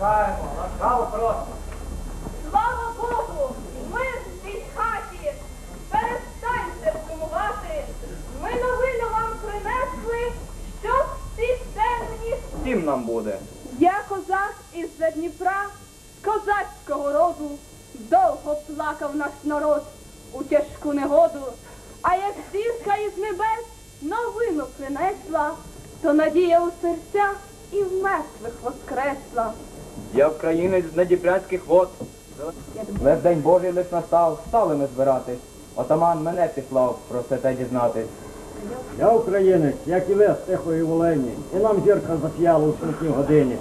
Чекаємо, ласкаво просимо. Слава Богу! Ми в цій хаті! Перестаньте сумувати! Ми новину вам принесли, щоб всі темні Всім нам буде. Я козак із-за Дніпра, козацького роду, довго плакав наш народ у тяжку негоду. А як зірка із небес новину принесла, то надія у серцях і в мертвих воскресла. Я українець з Надіпрянських вод. Лев день Божий лиш настав, стали ми збиратись. Отаман мене післав про все те дізнатись. Я українець, як і ви з тихої волені, і нам зірка засіяла у смутній годині.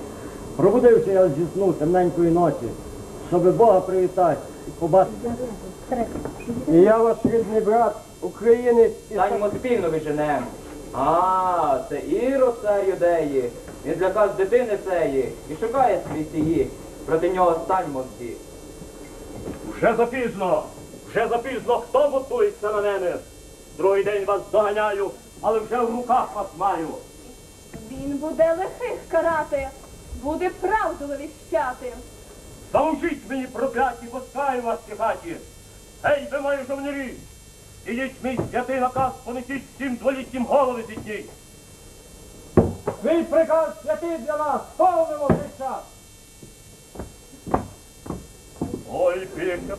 Пробудився я зі сну темненької ночі, щоби Бога привітати і побачити. І я ваш рідний брат, українець і Станьмо спільно виженем. А, це Іро, цар юдеї. Він злякав дитини цеї і шукає світ її. Проти нього станьмо всі. Вже запізно, вже запізно, хто готується на мене? Другий день вас доганяю, але вже в руках вас маю. Він буде лихих карати, буде правду вивіщати. Заложіть мені прокляті, пускаю вас в цій хаті. Гей, ви мої жовнярі! Ідіть мій святий наказ, понесіть всім дволіттям голови зітніть. Твій приказ святий для нас, повнимо цей час. Ой, пісня.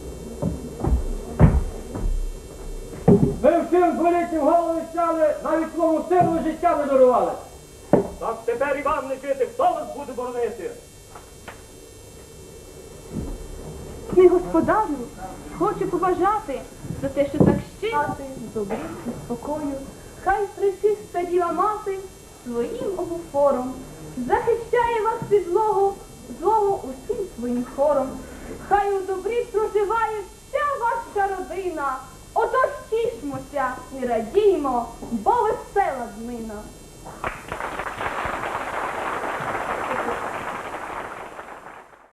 Ми всім звелітнім голови стяли, навіть своєму сину життя не дарували. Так тепер і вам не жити, хто вас буде боронити? Мій господарю хочу побажати за те, що так щиро, добрі і спокою. Хай причиста діва мати своїм обуфором, захищає вас від злого, злого усім своїм хором. Хай у добрі проживає вся ваша родина. Отож тішмося і радіймо, бо весела днина.